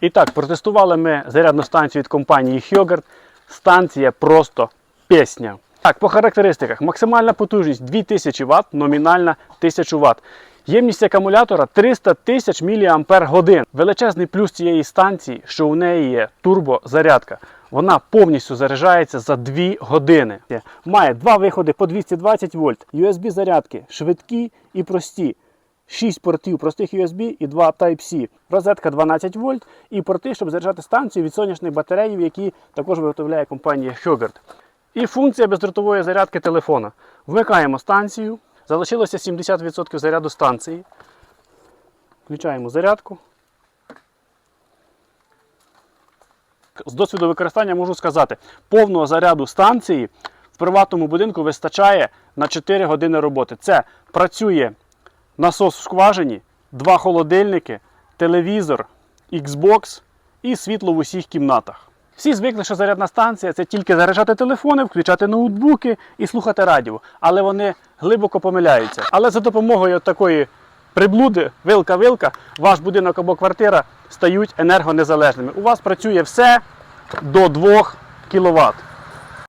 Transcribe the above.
І так, протестували ми зарядну станцію від компанії Hyogard. Станція просто пісня. Так, по характеристиках. Максимальна потужність 2000 Вт, номінальна 1000 Вт. Ємність акумулятора 300 тисяч мАч. Величезний плюс цієї станції, що у неї є турбозарядка. Вона повністю заряджається за 2 години. Має два виходи по 220 вольт, USB зарядки швидкі і прості. 6 портів простих USB і 2 Type-C. Розетка 12 вольт і порти, щоб заряджати станцію від сонячних батареїв, які також виготовляє компанія Hyogard. І функція бездротової зарядки телефона. Вмикаємо станцію. Залишилося 70% заряду станції. Включаємо зарядку. З досвіду використання можу сказати, повного заряду станції в приватному будинку вистачає на 4 години роботи. Це працює насос в скважині, два холодильники, телевізор, Xbox і світло в усіх кімнатах. Всі звикли, що зарядна станція це тільки заряджати телефони, включати ноутбуки і слухати радіо. Але вони глибоко помиляються. Але за допомогою такої приблуди, вилка-вилка, ваш будинок або квартира стають енергонезалежними. У вас працює все до 2 кВт.